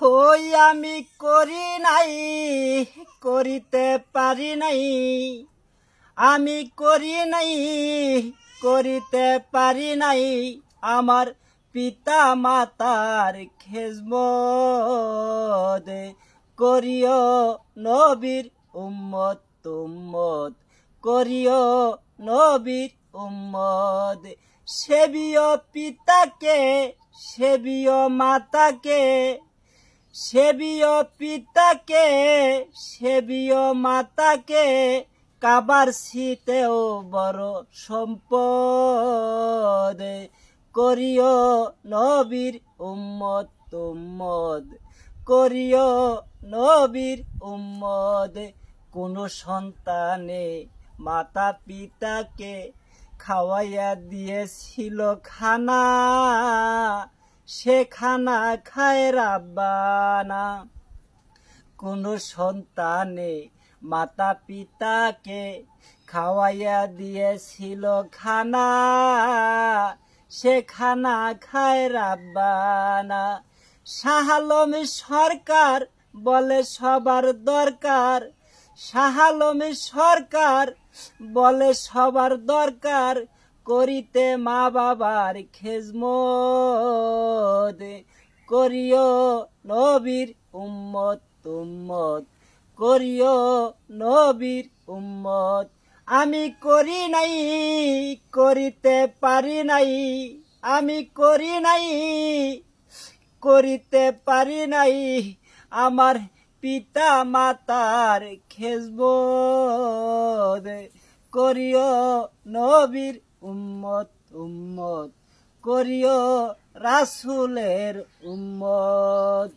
হই আমি করি নাই, করিতে পারি নাই। আমি করি নাই, করিতে পারি নাই। আমার পিতা মাতার খেজমত করিও নবীর উম্মত তুম্মত করিও নবীর উম্মত। সেবিও পিতাকে সেবিও মাতাকে সেবিও পিতাকে সেবিও মাতাকে, কাবার শীতেও বড় সম্পদ করিও নবীর উম্মত তুম্মদ করিও নবীর উম্মদ কোন সন্তানে মাতা পিতাকে খাওয়াইয়া দিয়েছিল খানা। সে খানা খায় রাব্বানা। কোন সন্তানে মাতা পিতাকে খাওয়াইয়া দিয়েছিল খানা। সে খানা খায় রাব্বানা। শাহালম সরকার বলে সবার দরকার। শাহালম সরকার বলে সবার দরকার করিতে মা বাবার খেজমত। করিও নবীর উম্মত তুম্মত করিও নবীর উম্মত। আমি করি নাই, করিতে পারি নাই। আমি করি নাই, করিতে পারি নাই। আমার পিতা মাতার খেসব করিও নবীর উম্মত উম্মত করিও রাসুলের উম্মত।